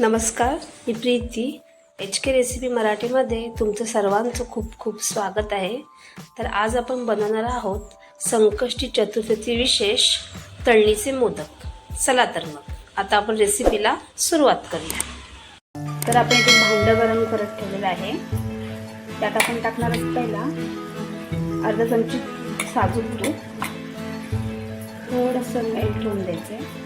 नमस्कार मी Preeti. H K recipe मराठीमध्ये तुमचं सर्वांचं खूप खूप स्वागत आहे. तर आज आपण बनवणार आहोत संकष्टी चतुर्थी विशेष तळणीचे मोदक. चला तर मग आता आपण रेसिपीला सुरुवात करूया. तर आपण इथे भांडं गरम करत ठेवलेलं आहे. त्यात आपण टाकणार आहोत पहिला अर्धा चमची साजूक तूप. थोडंसं मेल्ट होऊन द्यायचं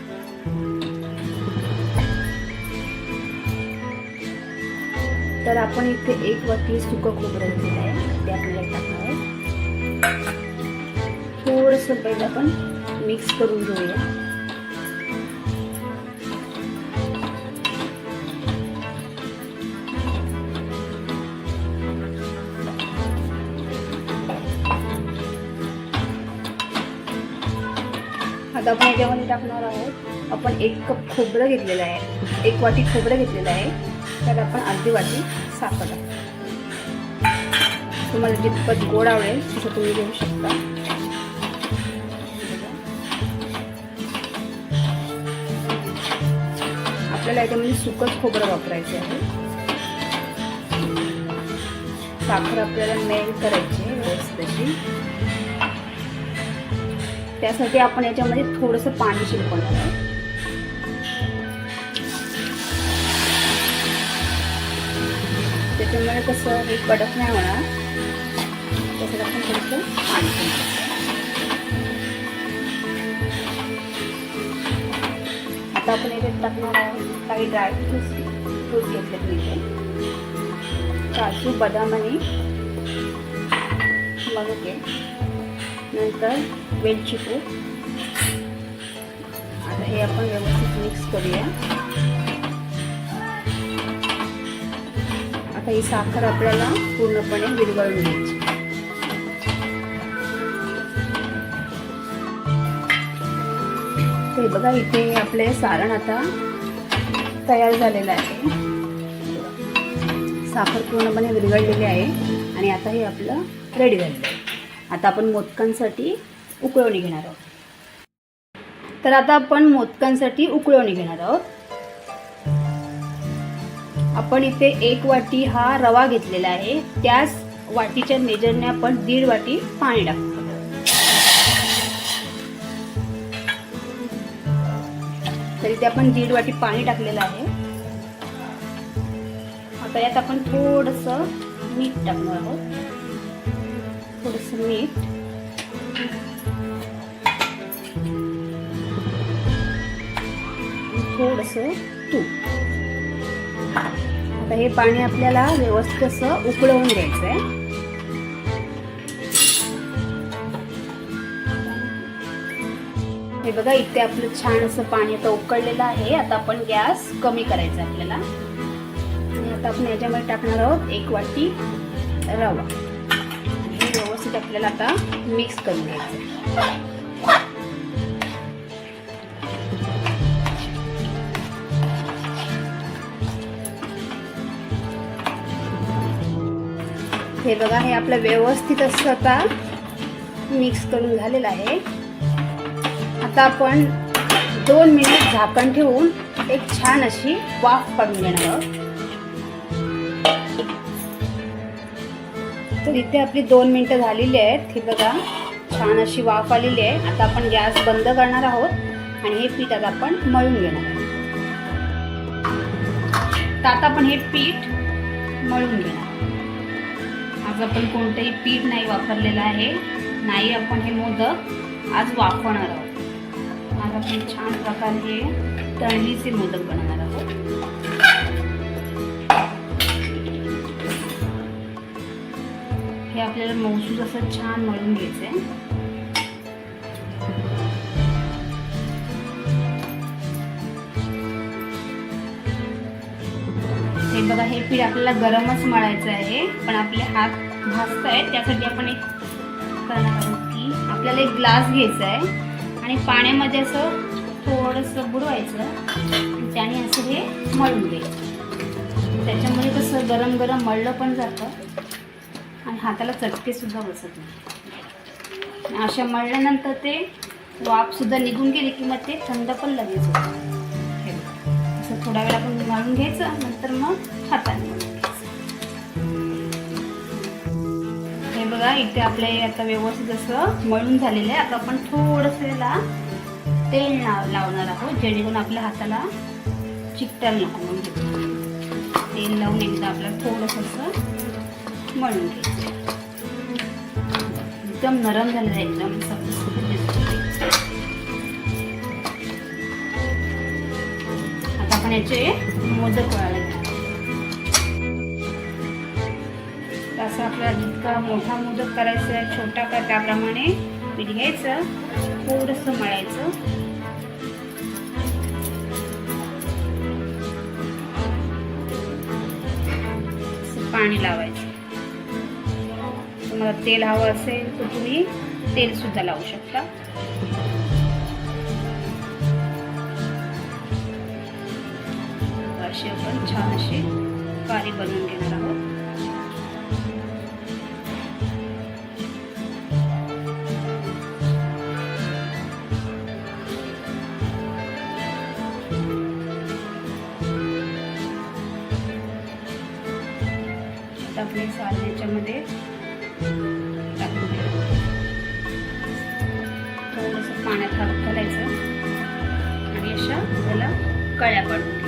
तर आपण इथे एक वाटी सुकं खोबरं घेत आहे. ते आपल्याला टाकणार आहे. थोडंसं पहिलं आपण मिक्स करून घेऊया. आता आपण याच्यामध्ये टाकणार आहोत. आपण एक कप खोबरं घेतलेलं आहे. एक वाटी खोबरं घेतलेलं आहे. त्यात आपण अर्धी वाटी साखर टाकू. तुम्हाला जितपत गोड आवडेल तसं तुम्ही घेऊ शकता. आपल्याला याच्यामध्ये सुकच खोबरं वापरायचं आहे. साखर आपल्याला मेल करायची आहे व्यवस्थित अशी त्यासाठी आपण याच्यामध्ये थोडंसं पाणी शिरपणार आहे. त्याच्यामुळे कसं हे कडक नाही होणार. त्याच्यात आपण थोडंसं पाणी आता आपण याच्यात टाकणार आहोत काही ड्रायफ्रूट्स फ्रूट घेतले तुम्ही काजू बदाम आणि मनुके. नंतर वेलची पूड. आता हे आपण व्यवस्थित मिक्स करूया. आता ही साखर आपल्याला पूर्णपणे विरघळून घ्यायची. ते बघा इथे आपले सारण आता तयार झालेलं आहे. साखर पूर्णपणे विरघळलेली आहे आणि आता हे आपलं रेडी झालेलं आहे. आता आपण मोदकांसाठी उकळवणी घेणार आहोत. तर आता आपण मोदकांसाठी उकळवणी घेणार आहोत. आपण इथे एक वाटी हा रवा घेतलेला आहे. त्याच वाटीच्या मेजरने आपण दीड वाटी पाणी टाकतो. तर इथे आपण दीड वाटी पाणी टाकलेलं आहे. आता यात आपण थोडस मीठ टाकणार आहोत. थोडस मीठ. थोडस तूप. आता हे पाणी आपल्याला व्यवस्थित असं उकळवून घ्यायचं आहे हे बघा इथे आपलं छान असं पाणी आता उकळलेलं आहे. आता आपण गॅस कमी करायचा आपल्याला. आणि आता आपण याच्यामध्ये टाकणार आहोत एक वाटी रवा. हे व्यवस्थित आपल्याला आता मिक्स करून घ्यायचं हे बघा हे आपलं व्यवस्थित असं आता मिक्स करून झालेलं आहे. आता आपण दोन मिनिट झाकण ठेवून एक छान अशी वाफ काढून घेणार आहोत. तर इथे आपली दोन मिनटं झालेली आहेत. हे बघा छान अशी वाफ आलेली आहे. आता आपण गॅस बंद करणार आहोत आणि हे पीठ आता आपण मळून घेणार आहोत. तर आता आपण हे पीठ मळून घेणार आज आपण कोणतंही पीठ नाही वापरलेलं आहे. नाही आपण हे मोदक आज वापरणार आहोत. आज आपण छान प्रकारे तळणीचे मोदक बनवणार आहोत. हे आपल्याला मौसूद असं छान मळून घ्यायचं आहे हे बघा हे पीठ आपल्याला गरमच मळायचं आहे पण आपले हात भाजत आहेत त्यासाठी आपण एक करणार की आपल्याला एक ग्लास घ्यायचा आहे आणि पाण्यामध्ये असं थोडंसं बुडवायचं त्याने असं हे मळून घ्यायचं. त्याच्यामुळे कसं गरम गरम मळलं पण जातं आणि हाताला चटकेसुद्धा बसत नाही. अशा मळल्यानंतर ते वाफसुद्धा निघून गेली की मग ते थंड पण लगेच होतं. असं थोडा वेळ आपण मळून घ्यायचं नंतर मग हाताने बघा इथे आपले आता व्यवस्थित असं मळून झालेलं आहे. आता आपण थोडंसं याला तेल लावणार आहोत जेणेकरून आपल्या हाताला चिकटायला नको म्हणून तेल लावून एकदा आपल्याला थोडंसं असं मळून घ्यायचं एकदम नरम झालेलं आहे एकदम आता आपण याचे मोदक वळायला आपल्याला जितका मोठा मोदक करायचा आहे छोटा का त्याप्रमाणे पीठ घ्यायचं थोडंसं मळायचं. पाणी लावायचं. तुम्हाला तेल हवं असेल तर तुम्ही तेल सुद्धा लावू शकता. अशी आपण छान अशी पारी बनवून घेणार आहोत. आता साल याच्यामध्ये टाकून थोडंसं पाण्यात हात घालायचं आणि अशा त्याला कळ्या पाडून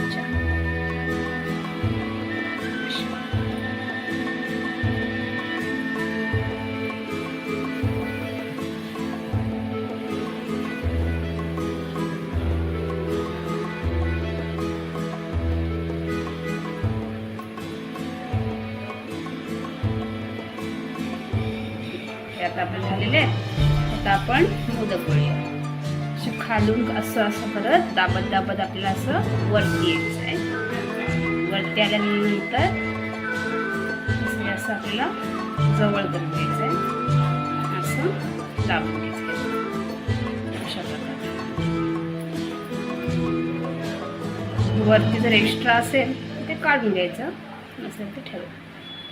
हे आता आपलं झालेले आहेत. आता आपण मोदक वळूया. असे खालून असं असं करत दाबत दाबत आपल्याला असं वरती यायचं आहे. वरती आल्यानंतर असं आपल्याला जवळ करून घ्यायचं आहे. असं दाबून घ्यायचं आहे. अशा प्रकारे. वरती जर एक्स्ट्रा असेल तर ते काढून घ्यायचं. नसेल तर ठेवा.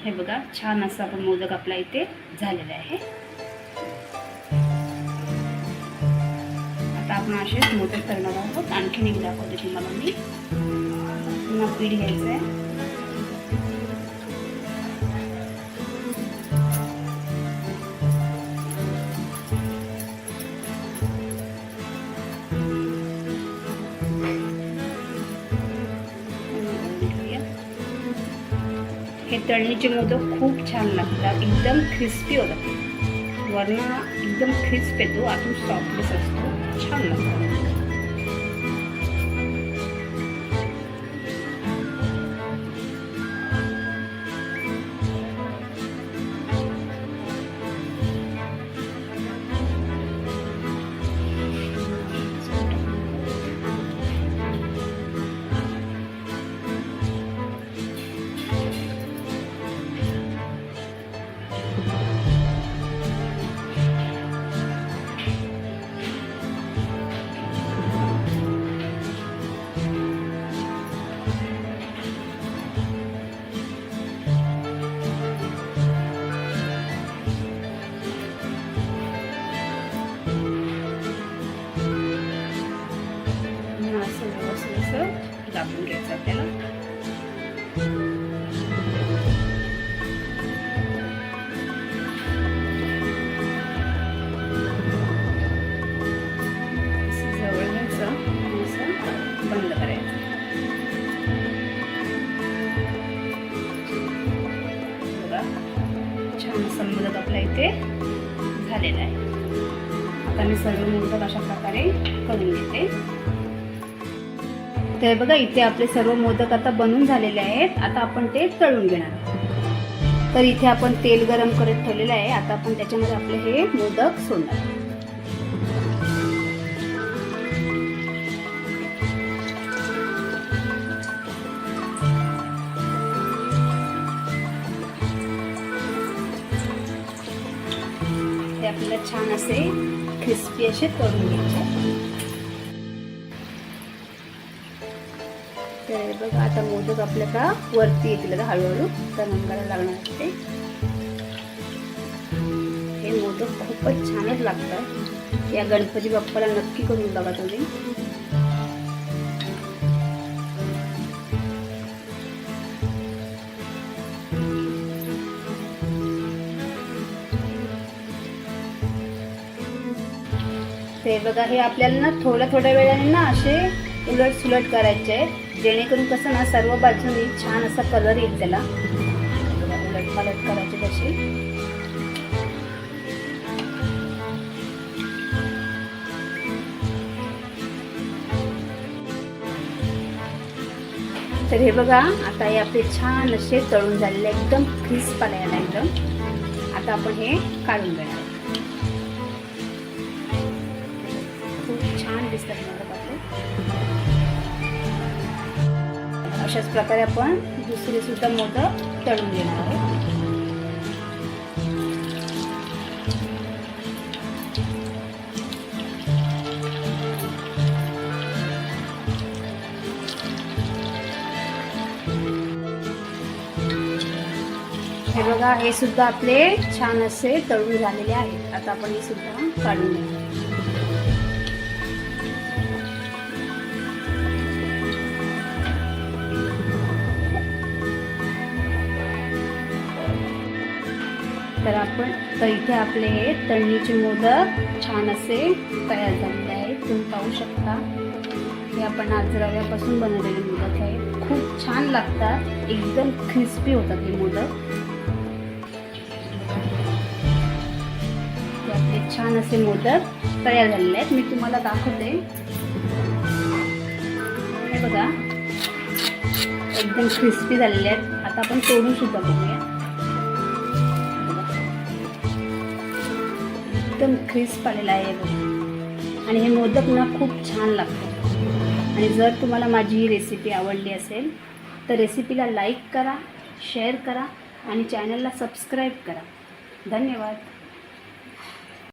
हे बघा छान असं आपण मोदक आपला इथे झालेला आहे. आता आपण असे मोदक करणार आहोत आणखीन एक दाखवते तुम्हाला मी पुन्हा पीठ घ्यायचं आहे हे तळणीचे मोदक खूप छान लागतात. एकदम क्रिस्पी होतात. वरनं एकदम क्रिस्प येतो आतून सॉफ्टनेस असतो. छान लागतात असं दाबून घ्यायचं आपल्याला. जवळ घ्यायचं असं बंद करायचं. बघा छान असं मोदक आपल्या इथे झालेला आहे. आता मी सर्व मोदक अशा प्रकारे करून घेते. तर बघा इथे आपले सर्व मोदक आता बनून झालेले आहेत. आता आपण ते तळून घेणार तर इथे आपण तेल गरम करत ठेवलेलं आहे. आता आपण त्याच्यामध्ये आपले हे मोदक सोडणार ते आपल्याला छान असे क्रिस्पी असे तळून घ्यायचे आता मोदक आपल्या का वरती येतील आता हळूहळू. तणंगाला लागणार ते. हे मोदक खूपच छानच लागतात. या गणपती बाप्पाला नक्की करून बघा तुम्ही. ते बघा हे आपल्याला ना थोड्या थोड्या वेळाने ना असे उलट सुलट करायचे आहेत. जेणेकरून कसं ना सर्व बाजूनी छान असा कलर येईल त्याला. बघा, उलट पालट करायचे तर हे बघा आता हे आपले छान असे तळून झालेले आहे, एकदम क्रिस्प आलाय एकदम. आता आपण हे काढून घेणार खूप छान दिसतात मला अशाच प्रकारे आपण दुसरे सुद्धा मोदक तळून घेणार आहोत. हे बघा हे सुद्धा आपले छान असे तळून झालेले आहेत. आता आपण हे सुद्धा काढून घेऊ. तर आपण तर इथे आपले हे तळणीचे मोदक छान असे तयार झालेले आहेत. तुम्ही पाहू शकता. हे आपण आज रव्यापासून बनवलेले मोदक आहे खूप छान लागतात. एकदम क्रिस्पी होतात हे मोदक. आपले छान असे मोदक तयार झालेले आहेत. मी तुम्हाला दाखवते. हे बघा. एकदम क्रिस्पी झालेले आहेत. आता आपण तोडून सुद्धा बघूया. एकदम क्रिस्प आलेला आहे आणि हे मोदक ना खूप छान लागतात. आणि जर तुम्हाला माझी ही रेसिपी आवडली असेल तर रेसिपीला लाईक करा शेअर करा आणि चॅनलला सबस्क्राईब करा. धन्यवाद.